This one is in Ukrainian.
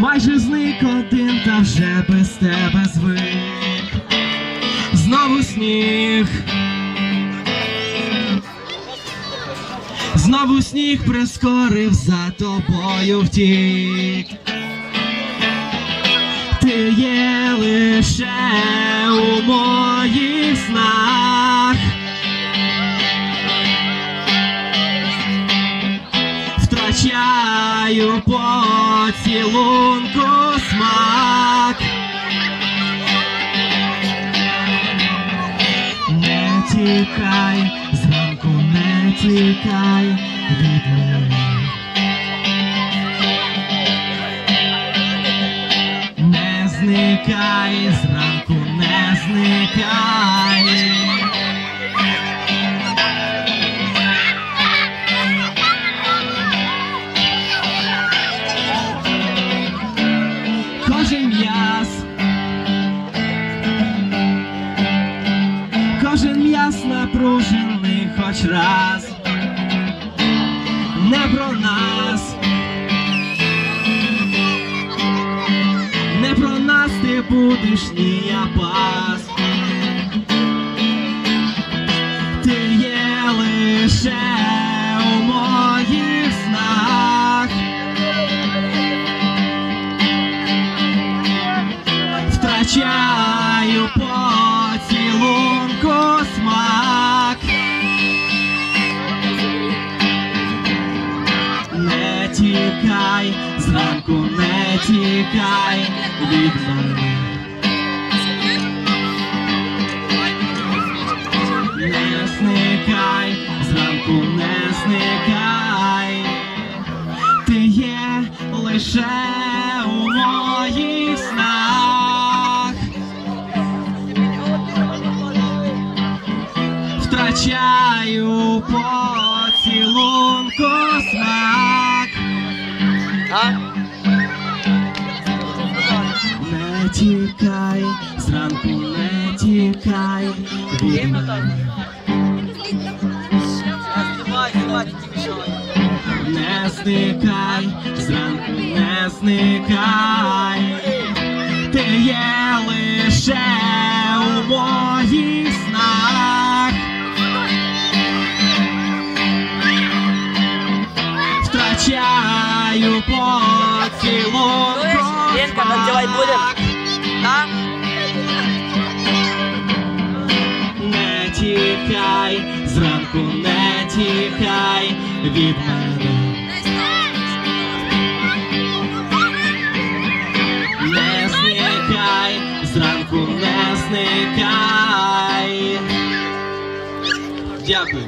Майже зник один, та вже без тебе звик. Знову сніг. Знову сніг прискорив за тобою втік. Ти є лише Втрачаю поцілунку смак. Не тікай, зранку не тікай від мене. Не зникай, зранку не зникай. Хоч раз, не про нас, не про нас ти будеш ні я пас. Ти є лише у моїх снах. Втрачаю тікай, зранку не тікай від мене. Не зникай, зранку не зникай. Ти є лише у моїх снах. Втрачаю поцілунку смак. Не тікай, зранку не тікай від мене. Не зникай, зранку не зникай. Ти є лише Втрачаю поцілунку Ленка, танцевать будем? смак. Не тікай, зранку не тікай від мене. Не зникай, зранку не зникай. Дякую.